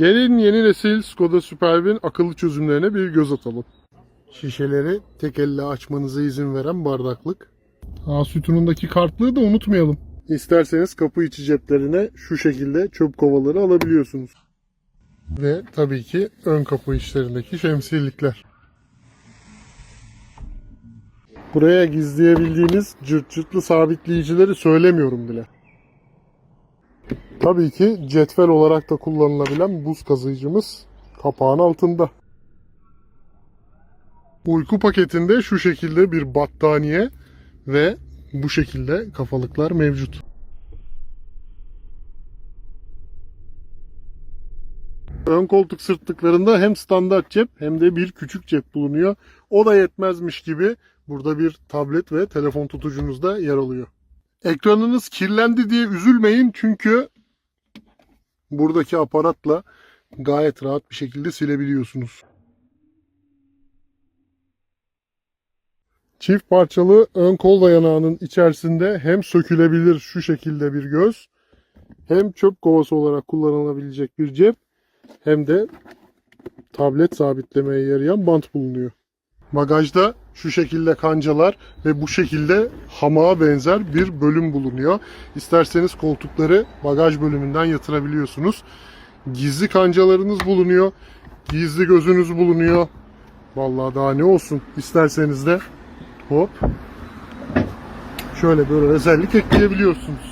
Gelin yeni nesil Skoda Superb'in akıllı çözümlerine bir göz atalım. Şişeleri tek elle açmanıza izin veren bardaklık. A sütunundaki kartlığı da unutmayalım. İsterseniz kapı içi ceplerine şu şekilde çöp kovaları alabiliyorsunuz. Ve tabii ki ön kapı içlerindeki şemsiyelikler. Buraya gizleyebildiğiniz cırt cırtlı sabitleyicileri söylemiyorum bile. Tabii ki cetvel olarak da kullanılabilen buz kazıyıcımız kapağın altında. Uyku paketinde şu şekilde bir battaniye ve bu şekilde kafalıklar mevcut. Ön koltuk sırtlıklarında hem standart cep hem de bir küçük cep bulunuyor. O da yetmezmiş gibi burada bir tablet ve telefon tutucunuz da yer alıyor. Ekranınız kirlendi diye üzülmeyin çünkü buradaki aparatla gayet rahat bir şekilde silebiliyorsunuz. Çift parçalı ön kol dayanağının içerisinde hem sökülebilir şu şekilde bir göz, hem çöp kovası olarak kullanılabilecek bir cep, hem de tablet sabitlemeye yarayan bant bulunuyor. Bagajda şu şekilde kancalar ve bu şekilde hamağa benzer bir bölüm bulunuyor. İsterseniz koltukları bagaj bölümünden yatırabiliyorsunuz. Gizli kancalarınız bulunuyor. Gizli gözünüz bulunuyor. Vallahi daha ne olsun. İsterseniz de hop şöyle böyle özellik ekleyebiliyorsunuz.